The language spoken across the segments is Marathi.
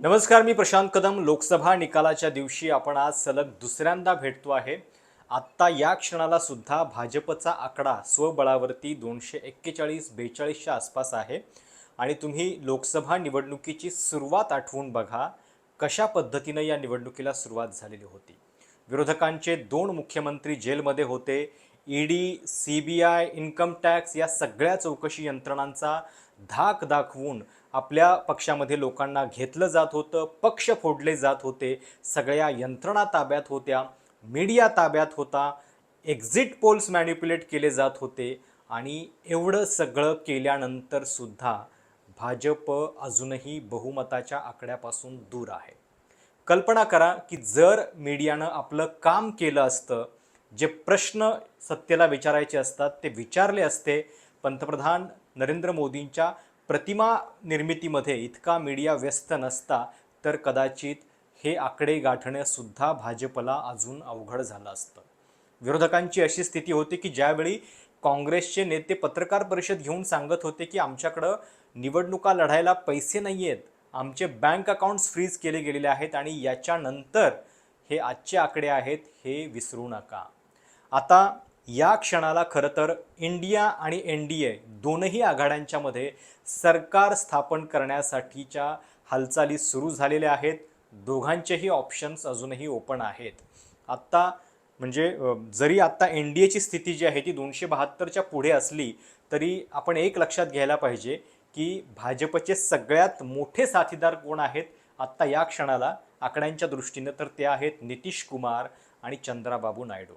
नमस्कार मी प्रशांत कदम. लोकसभा निकालाच्या दिवशी आपण आज सलग दुसऱ्यांदा भेटतो आहे. आत्ता या क्षणाला सुद्धा भाजपचा आकडा स्वबळावरती दोनशे एक्केचाळीस बेचाळीसच्या आसपास आहे. आणि तुम्ही लोकसभा निवडणुकीची सुरुवात आठवून बघा कशा पद्धतीनं या निवडणुकीला सुरुवात झालेली होती. विरोधकांचे दोन मुख्यमंत्री जेलमध्ये होते. ED C B I income tax या सगळ्या चौकशी यंत्रणांचा धाक दाखवून आपल्या पक्षामध्ये लोकांना घेतलं जात होतं पक्ष फोडले जात होते सगळ्या यंत्रणा ताब्यात होत्या मीडिया ताब्यात होता एक्झिट पोल्स मॅन्युप्युलेट केले जात होते आणि एवढं सगळं केल्यानंतर सुद्धा भाजप अजूनही बहुमताच्या आकड्यापासून दूर आहे. कल्पना करा की जर मीडियानं आपलं काम केलं असतं जे प्रश्न सत्तेला विचारायचे असतात ते विचारले असते पंतप्रधान नरेंद्र मोदींच्या प्रतिमा निर्मितीमध्ये इतका मीडिया व्यस्त नसता तर कदाचित हे आकडे गाठणंसुद्धा भाजपला अजून अवघड झालं असतं. विरोधकांची अशी स्थिती होती की ज्यावेळी काँग्रेसचे नेते पत्रकार परिषद घेऊन सांगत होते की आमच्याकडं निवडणुका लढायला पैसे नाही आहेत आमचे बँक अकाउंट्स फ्रीज केले गेलेले आहेत आणि याच्यानंतर हे आजचे आकडे आहेत हे विसरू नका. आता या क्षणाला खरं तर इंडिया आणि एन डी ए दोनही आघाड्यांच्यामध्ये सरकार स्थापन करण्यासाठीच्या हालचाली सुरू झालेल्या आहेत. दोघांचेही ऑप्शन्स अजूनही ओपन आहेत. आत्ता म्हणजे जरी आत्ता एन डी एची स्थिती जी आहे ती दोनशे बहात्तरच्या पुढे असली तरी आपण एक लक्षात घ्यायला पाहिजे की भाजपचे सगळ्यात मोठे साथीदार कोण आहेत? आत्ता या क्षणाला आकड्यांच्या दृष्टीनं तर ते आहेत नितीश कुमार आणि चंद्राबाबू नायडू.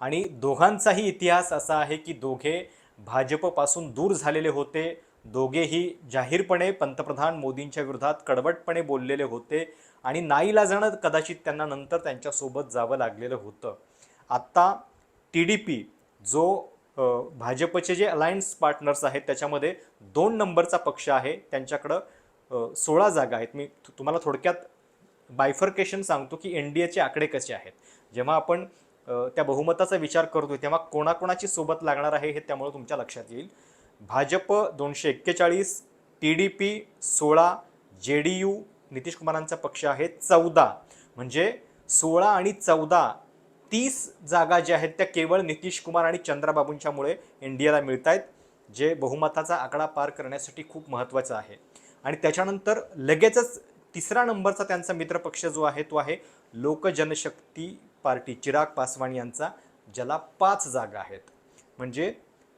आणि दोघांचाही इतिहास असा आहे की दोघे भाजपपासून दूर झालेले होते. दोघेही जाहीरपणे पंतप्रधान मोदींच्या विरोधात कडवटपणे बोललेले होते आणि नाईलाजानं कदाचित त्यांना नंतर त्यांच्यासोबत जावं लागलेलं होतं. आत्ता टी डी पी जो भाजपचे जे अलायन्स पार्टनर्स आहेत त्याच्यामध्ये दोन नंबरचा पक्ष आहे. त्यांच्याकडं सोळा जागा आहेत. मी तुम्हाला थोडक्यात बायफर्केशन सांगतो की एन डी एचे आकडे कसे आहेत. जेव्हा आपण त्या बहुमताचा विचार करतो तेव्हा कोणाकोणाची सोबत लागणार आहे हे त्यामुळे तुमच्या लक्षात येईल. भाजप दोनशे एक्केचाळीस टी डी पी सोळा जे डी यू नितीश कुमारांचा पक्ष आहे चौदा. म्हणजे सोळा आणि चौदा तीस जागा ज्या आहेत त्या केवळ नितीश कुमार आणि चंद्राबाबूंच्यामुळे इंडियाला मिळत आहेत जे बहुमताचा आकडा पार करण्यासाठी खूप महत्त्वाचं आहे. आणि त्याच्यानंतर लगेचच तिसरा नंबरचा त्यांचा मित्रपक्ष जो आहे तो आहे लोकजनशक्ती पार्टी चिराग पासवान यांचा ज्याला पाच जागा आहेत. म्हणजे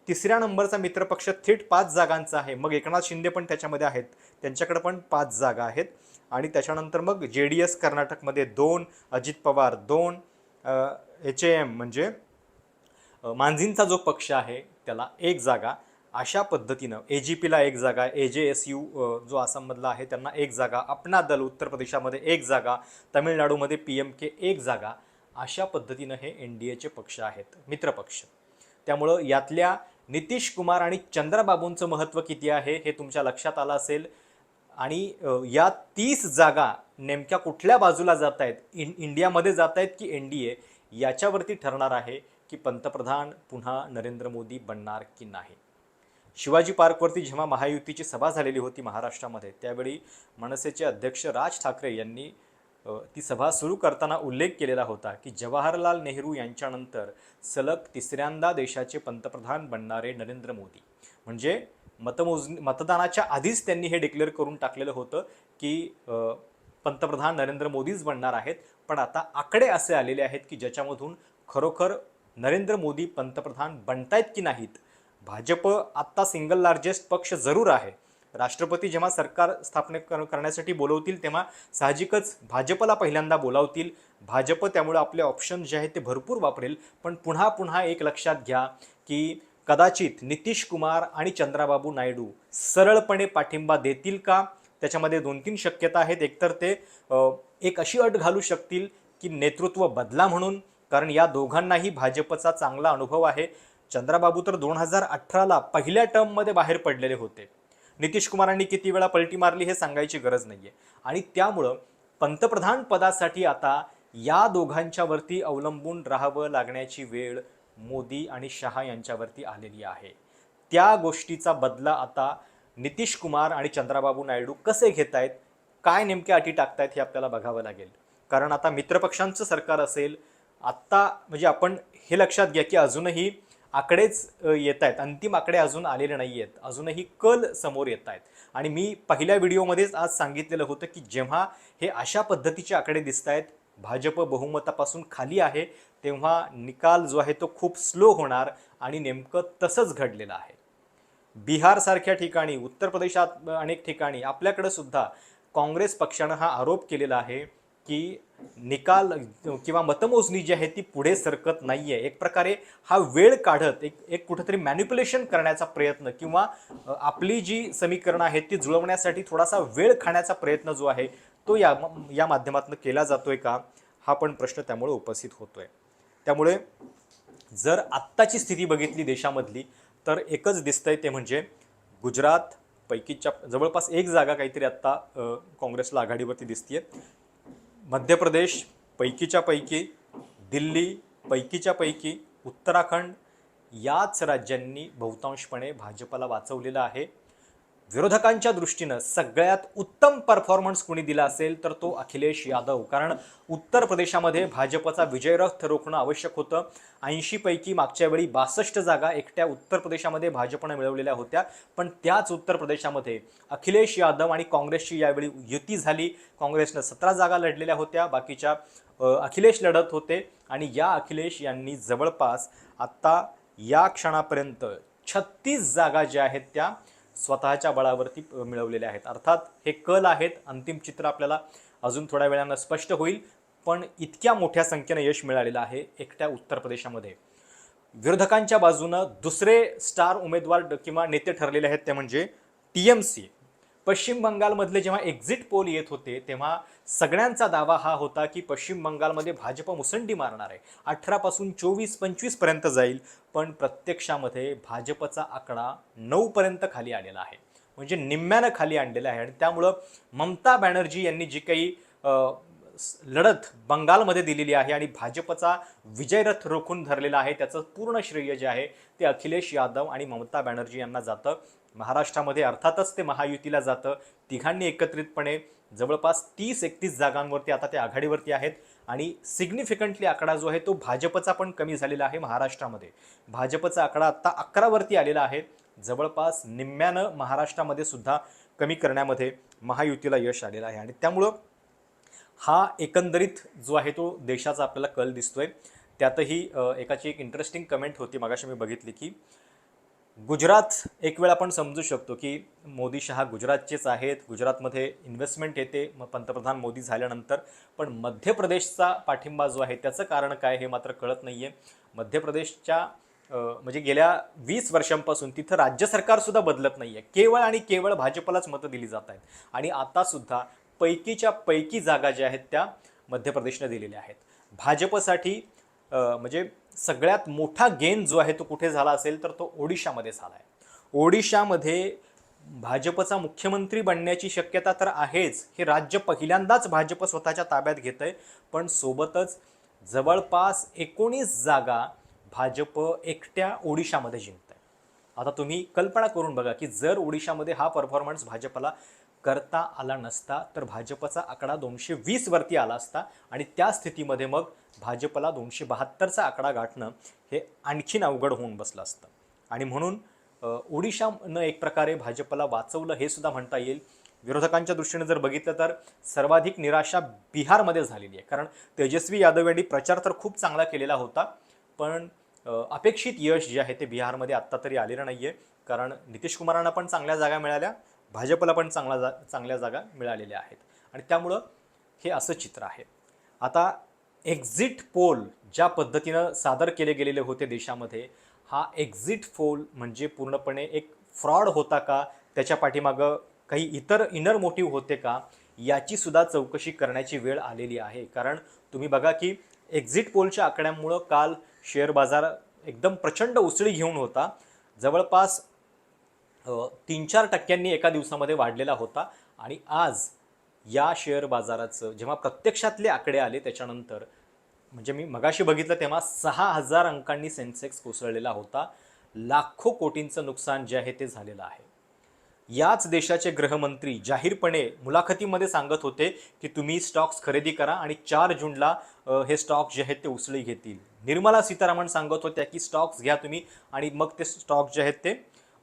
तिसऱ्या नंबरचा मित्रपक्ष थेट पाच जागांचा आहे. मग एकनाथ शिंदे पण त्याच्यामध्ये आहेत. त्यांच्याकडे पण पाच जागा आहेत. आणि त्याच्यानंतर मग जे डी एस कर्नाटकमध्ये दोन अजित पवार दोन एच ए एम म्हणजे मांझींचा जो पक्ष आहे त्याला एक जागा. अशा पद्धतीनं ए जी पीला एक जागा ए जे एस यू जो आसाममधला आहे त्यांना एक जागा. अपना दल उत्तर प्रदेशामध्ये एक जागा. तमिळनाडूमध्ये पी एम के एक जागा. अशा पद्धतीनं हे एन डी एचे पक्ष आहेत मित्रपक्ष त्यामुळं यातल्या नितीश कुमार आणि चंद्राबाबूंचं महत्त्व किती आहे हे तुमच्या लक्षात आलं असेल. आणि या तीस जागा नेमक्या कुठल्या बाजूला जात आहेत? इन इंडियामध्ये जात आहेत की एन डी ए? याच्यावरती ठरणार आहे की पंतप्रधान पुन्हा नरेंद्र मोदी बनणार की नाही. शिवाजी पार्कवरती जेव्हा महायुतीची सभा झालेली होती महाराष्ट्रामध्ये त्यावेळी मनसेचे अध्यक्ष राज ठाकरे यांनी ती सभा सुरू करताना उल्लेख केलेला होता की जवाहरलाल नेहरू यांच्यानंतर सलग तिसऱ्यांदा देशाचे पंतप्रधान बनणारे नरेंद्र मोदी. म्हणजे मतमोज मतदानाच्या आधीच त्यांनी हे डिक्लेअर करून टाकलेलं होतं की पंतप्रधान नरेंद्र मोदीच बनणार आहेत. पण आता आकडे असे आलेले आहेत की ज्याच्यामधून खरोखर नरेंद्र मोदी पंतप्रधान बनतायत की नाहीत भाजप आत्ता सिंगल लार्जेस्ट पक्ष जरूर आहे. राष्ट्रपती जेव्हा सरकार स्थापने कर करण्यासाठी बोलवतील तेव्हा साहजिकच भाजपला पहिल्यांदा बोलावतील. भाजप त्यामुळे आपले ऑप्शन जे आहेत ते भरपूर वापरेल. पण पुन्हा पुन्हा एक लक्षात घ्या की कदाचित नितीश कुमार आणि चंद्राबाबू नायडू सरळपणे पाठिंबा देतील का? त्याच्यामध्ये दोन तीन शक्यता आहेत. एकतर ते एक अशी अट घालू शकतील की नेतृत्व बदला म्हणून. कारण या दोघांनाही भाजपचा चांगला अनुभव आहे. चंद्राबाबू तर दोन हजार अठराला पहिल्या टर्ममध्ये बाहेर पडलेले होते. नितीश कुमारांनी किती वेळा पलटी मारली हे सांगायची गरज नाही आहे आणि त्यामुळं पंतप्रधान पदासाठी आता या दोघांच्यावरती अवलंबून राहावं लागण्याची वेळ मोदी आणि शहा यांच्यावरती आलेली आहे. त्या गोष्टीचा बदला आता नितीश कुमार आणि चंद्राबाबू नायडू कसे घेत आहेत काय नेमक्या अटी टाकतायत हे आपल्याला बघावं लागेल. कारण आता मित्रपक्षांचं सरकार असेल आत्ता म्हणजे आपण हे लक्षात घ्या की अजूनही आकडेच येत आहेत. अंतिम आकडे अजून आलेले नाही आहेत. अजूनही कल समोर येत आहेत. आणि मी पहिल्या व्हिडिओमध्येच आज सांगितलेलं होतं की जेव्हा हे अशा पद्धतीचे आकडे दिसत आहेत भाजप बहुमतापासून खाली आहे तेव्हा निकाल जो आहे तो खूप स्लो होणार आणि नेमकं तसंच घडलेलं आहे. बिहारसारख्या ठिकाणी उत्तर प्रदेशात अनेक ठिकाणी आपल्याकडं सुद्धा काँग्रेस पक्षानं हा आरोप केलेला आहे की निकाल किंवा मतमोजणी जी आहे ती पुढे सरकत नाही आहे एक प्रकारे हा वेळ काढत एक एक कुठंतरी मॅन्युप्युलेशन करण्याचा प्रयत्न किंवा आपली जी समीकरणं आहेत ती जुळवण्यासाठी थोडासा वेळ खाण्याचा प्रयत्न जो आहे तो या या माध्यमातून केला जातोय का? हा पण प्रश्न त्यामुळे उपस्थित होतोय. त्यामुळे जर आत्ताची स्थिती बघितली देशामधली तर एकच दिसतंय ते म्हणजे गुजरात पैकीच्या जवळपास एक जागा काहीतरी आत्ता काँग्रेसला आघाडीवरती दिसते मध्य प्रदेश पैकीच्या पैकी दिल्ली पैकीच्या पैकी उत्तराखंड याच राज्यांनी बहुतांशपणे भाजपला वाचवलेलं आहे. विरोधकांच्या दृष्टीनं सगळ्यात उत्तम परफॉर्मन्स कुणी दिला असेल तर तो अखिलेश यादव. कारण उत्तर प्रदेशामध्ये भाजपचा विजयरथ रोखणं आवश्यक होतं. ऐंशीपैकी मागच्या वेळी बासष्ट जागा एकट्या उत्तर प्रदेशामध्ये भाजपनं मिळवलेल्या होत्या. पण त्याच उत्तर प्रदेशामध्ये अखिलेश यादव आणि काँग्रेसची यावेळी युती झाली. काँग्रेसनं सतरा जागा लढलेल्या होत्या. बाकीच्या अखिलेश लढत होते. आणि या अखिलेश यांनी जवळपास आत्ता या क्षणापर्यंत छत्तीस जागा ज्या आहेत त्या स्वतःच्या बळावरती मिळवलेले आहेत. अर्थात हे कल आहेत. अंतिम चित्र आपल्याला अजून थोड्या वेळानं स्पष्ट होईल. पण इतक्या मोठ्या संख्येनं यश मिळालेलं आहे एकट्या उत्तर प्रदेशामध्ये. विरोधकांच्या बाजूनं दुसरे स्टार उमेदवार किंवा नेते ठरलेले आहेत ते म्हणजे टी एम सी. पश्चिम बंगालमधले जेव्हा एक्झिट पोल येत होते तेव्हा सगळ्यांचा दावा हा होता की पश्चिम बंगालमध्ये भाजप मुसंडी मारणार आहे. अठरापासून चोवीस पंचवीसपर्यंत जाईल पण प्रत्यक्षामध्ये भाजपचा आकडा नऊपर्यंत खाली आलेला आहे. म्हणजे निम्म्यानं खाली आणलेला आहे. आणि त्यामुळं ममता बॅनर्जी यांनी जी काही लढत बंगालमध्ये दिलेली आहे आणि भाजपचा विजयरथ रोखून धरलेला आहे त्याचं पूर्ण श्रेय जे आहे ते अखिलेश यादव आणि ममता बॅनर्जी यांना जातं. महाराष्ट्रामध्ये अर्थातच ते महायुतीला जातं. तिघांनी एकत्रितपणे जवळपास तीस एकतीस जागांवरती आता ते आघाडीवरती आहेत आणि सिग्निफिकंटली आकडा जो आहे तो भाजपचा पण कमी झालेला आहे महाराष्ट्रामध्ये. भाजपचा आकडा आत्ता अकरावरती आलेला आहे. जवळपास निम्म्यानं महाराष्ट्रामध्ये सुद्धा कमी करण्यामध्ये महायुतीला यश आलेलं आहे. आणि त्यामुळं हा एकंदरीत जो आहे तो देशाचा आपल्याला कल दिसतोय. त्यातही एकाची एक इंटरेस्टिंग कमेंट होती मागाशी मी बघितली की गुजरात एक वेळ आपण समजू शकतो की मोदी शहा गुजरातचेच आहेत. गुजरातमध्ये इन्व्हेस्टमेंट येते. मग पंतप्रधान मोदी झाल्यानंतर पण मध्य प्रदेशचा पाठिंबा जो आहे त्याचं कारण काय हे मात्र कळत नाही आहे मध्य प्रदेशच्या म्हणजे गेल्या वीस वर्षांपासून तिथं राज्य सरकारसुद्धा बदलत नाही आहे केवळ आणि केवळ भाजपलाच मतं दिली जात आहेत. आणि आतासुद्धा पैकीच्या पैकी जागा ज्या आहेत त्या मध्य प्रदेशने दिलेल्या आहेत. भाजपसाठी म्हणजे सगळ्यात मोठा गेन जो आहे तो कुठे झाला असेल तर तो ओडिशामध्ये झाला आहे. ओडिशामध्ये भाजपचा मुख्यमंत्री बनण्याची शक्यता तर आहेच. हे राज्य पहिल्यांदाच भाजप स्वतःच्या ताब्यात घेत आहे. पण सोबतच जवळपास एकोणीस जागा भाजप एकट्या ओडिशामध्ये जिंकत आहे आता तुम्ही कल्पना करून बघा की जर ओडिशामध्ये हा परफॉर्मन्स भाजपला करता आला नसता तर भाजपचा आकडा दोनशे वीसवरती आला असता आणि त्या स्थितीमध्ये मग भाजपला दोनशे बहात्तरचा आकडा गाठणं हे आणखीन अवघड होऊन बसलं असतं. आणि म्हणून ओडिशानं एक प्रकारे भाजपला वाचवलं हे सुद्धा म्हणता येईल. विरोधकांच्या दृष्टीने जर बघितलं तर सर्वाधिक निराशा बिहारमध्ये झालेली आहे. कारण तेजस्वी यादव यांनी प्रचार तर खूप चांगला केलेला होता पण अपेक्षित यश जे आहे ते बिहारमध्ये आत्ता तरी आलेलं नाही आहे कारण नितीश कुमारांना पण चांगल्या जागा मिळाल्या. भाजपला पण चांगला जा चांगल्या जागा मिळालेल्या आहेत. आणि त्यामुळं हे असं चित्र आहे. आता एक्झिट पोल ज्या पद्धतीनं सादर केले गेलेले होते देशामध्ये हा एक्झिट पोल म्हणजे पूर्णपणे एक फ्रॉड होता का त्याच्या पाठीमागं काही इतर इनर मोटिव्ह होते का याची सुद्धा चौकशी करण्याची वेळ आलेली आहे. कारण तुम्ही बघा की एक्झिट पोलच्या आकड्यांमुळं काल शेअर बाजार एकदम प्रचंड उसळी घेऊन होता. जवळपास तीन चार टक्क्यांनी एका दिवसामध्ये वाढलेला होता. आणि आज या शेअर बाजाराचं जेव्हा प्रत्यक्षातले आकडे आले त्याच्यानंतर म्हणजे मी मगाशी बघितलं तेव्हा सहा हजार अंकांनी सेन्सेक्स कोसळलेला होता. लाखो कोटींचं नुकसान जे आहे ते झालेलं आहे. याच देशाचे गृहमंत्री जाहीरपणे मुलाखतीमध्ये सांगत होते की तुम्ही स्टॉक्स खरेदी करा आणि चार जूनला हे स्टॉक्स जे आहेत ते उसळी घेतील. निर्मला सीतारामन सांगत होत्या की स्टॉक्स घ्या तुम्ही आणि मग ते स्टॉक्स जे आहेत ते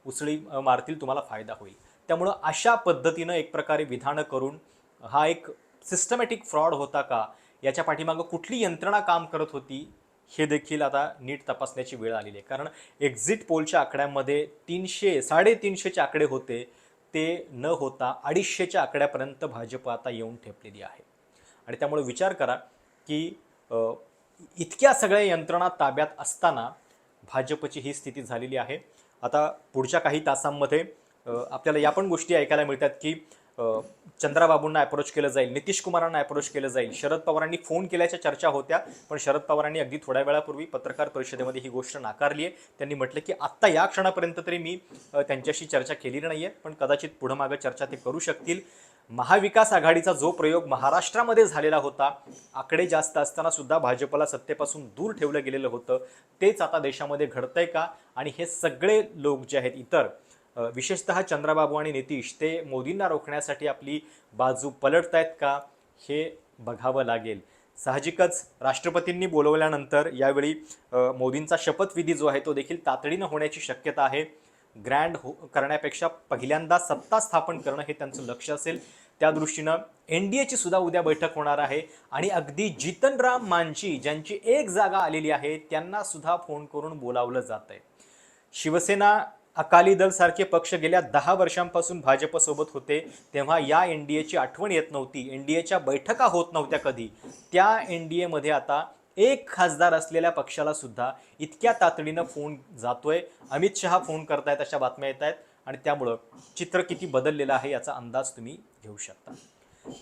उसळी मारतील तुम्हाला फायदा होईल. त्यामुळं अशा पद्धतीनं एक प्रकारे विधानं करून हा एक सिस्टमॅटिक फ्रॉड होता का याच्या पाठीमागं कुठली यंत्रणा काम करत होती हे देखील आता नीट तपासण्याची वेळ आलेली आहे. कारण एक्झिट पोलच्या आकड्यामध्ये तीनशे साडेतीनशेचे आकडे होते ते न होता अडीचशेच्या आकड्यापर्यंत भाजप आता येऊन ठेपलेली आहे. आणि त्यामुळे विचार करा की इतक्या सगळ्या यंत्रणा ताब्यात असताना भाजपची ही स्थिती झालेली आहे. आता पुढच्या काही तासांमध्ये आपल्याला या पण गोष्टी ऐकायला मिळतात की चंद्राबाबूंना अप्रोच केलं जाईल नितीश कुमारांना अप्रोच केलं जाईल. शरद पवारांनी फोन केल्याच्या चर्चा होत्या पण शरद पवारांनी अगदी थोड्या वेळापूर्वी पत्रकार परिषदेमध्ये ही गोष्ट नाकारली आहे. त्यांनी म्हटलं की आत्ता या क्षणापर्यंत तरी मी त्यांच्याशी चर्चा केलेली नाही आहे पण कदाचित पुढं मागं चर्चा ते करू शकतील. महाविकास आघाडीचा जो प्रयोग महाराष्ट्रामध्ये झालेला होता आकडे जास्त असताना सुद्धा भाजपला सत्तेपासून दूर ठेवलं गेलेलं होतं. तेच आता देशामध्ये घडतंय का? आणि हे सगळे लोक जे आहेत इतर विशेषतः चंद्राबाबू आणि नितीश ते मोदींना रोखण्यासाठी आपली बाजू पलटतायत का? हे बघावं लागेल. साहजिकच राष्ट्रपतींनी बोलवल्यानंतर यावेळी मोदींचा शपथविधी जो आहे तो देखील तातडीनं होण्याची शक्यता आहे. ग्रँड हो करण्यापेक्षा पहिल्यांदा सत्ता स्थापन करणं हे त्यांचं लक्ष असेल. त्या दृष्टीनं एन डी एची सुद्धा उद्या बैठक होणार आहे आणि अगदी जितनराम मांझी ज्यांची एक जागा आलेली आहे त्यांना सुद्धा फोन करून बोलावलं जात आहे शिवसेना अकाली दल सारखे पक्ष गेल्या दहा वर्षांपासून भाजपसोबत होते तेव्हा या एन डी एची आठवण येत नव्हती. एन डी एच्या बैठका होत नव्हत्या कधी. त्या एन डी एमध्ये आता एक खासदार असलेल्या पक्षाला सुद्धा इतक्या तातडीनं फोन जातोय. अमित शहा फोन करतायत अशा बातम्या येत आहेत आणि त्यामुळं चित्र किती बदललेलं आहे याचा अंदाज तुम्ही घेऊ शकता.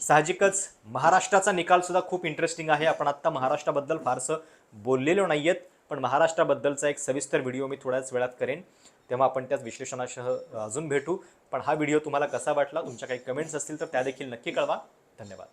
साहजिकच महाराष्ट्राचा निकालसुद्धा खूप इंटरेस्टिंग आहे. आपण आत्ता महाराष्ट्राबद्दल फारसं बोललेलो नाही आहेत पण महाराष्ट्राबद्दलचा एक सविस्तर व्हिडिओ मी थोड्याच वेळात करेन. तेव्हा आपण त्याच विश्लेषणासह अजून भेटू. पण हा व्हिडिओ तुम्हाला कसा वाटला तुमच्या काही कमेंट्स असतील तर त्या देखील नक्की कळवा. धन्यवाद.